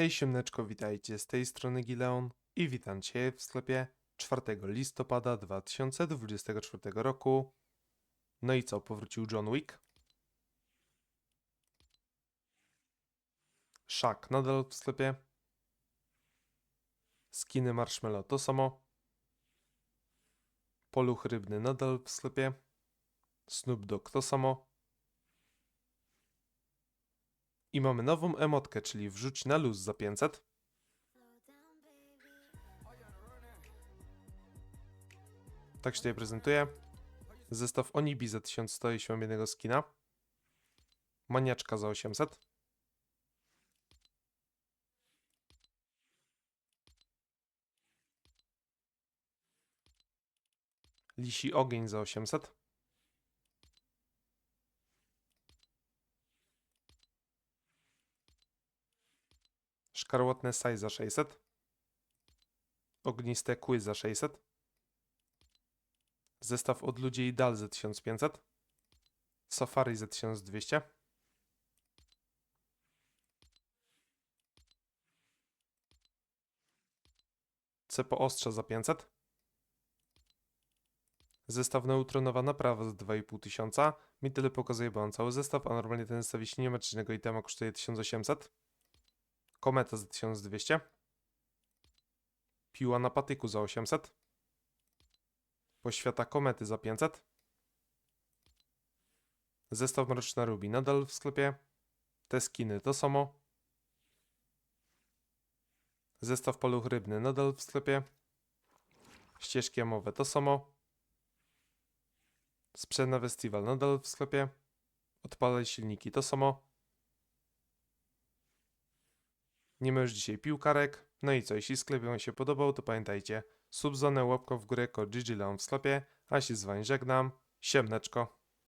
Hej siemneczko, witajcie z tej strony Gileon i witam Cię w sklepie 4 listopada 2024 roku. No i co, powrócił John Wick? Shaq nadal w sklepie. Skiny Marshmallow to samo. Poluch rybny nadal w sklepie. Snoop Dogg to samo. I mamy nową emotkę, czyli wrzuć na luz za 500. Tak się tutaj prezentuje. Zestaw Onibi za 1100 jeśli jednego skina. Maniaczka za 800. Lisi ogień za 800. Szkarłatne saj za 600. Ogniste kły za 600. Zestaw od ludzi i dal za 1500. Safari za 1200. Cepo ostrza za 500. Zestaw neutronowa naprawa za 2500. Mi tyle pokazuje, bo mam cały zestaw, a normalnie ten zestaw jeśli nie ma czynnego itema kosztuje 1800. Kometa za 1200. Piła na patyku za 800. Poświata komety za 500. Zestaw Mroczna Ruby nadal w sklepie. Te skiny to samo. Zestaw Paluch Rybny nadal w sklepie. Ścieżki amowe to samo. Sprzęt na festiwal nadal w sklepie. Odpalaj silniki to samo. Nie ma już dzisiaj piłkarek. No i co, jeśli sklep Wam się podobał, to pamiętajcie, subzonę, łapką w górę, kod GGLeon w sklepie, a się z Wami żegnam. Siemneczko.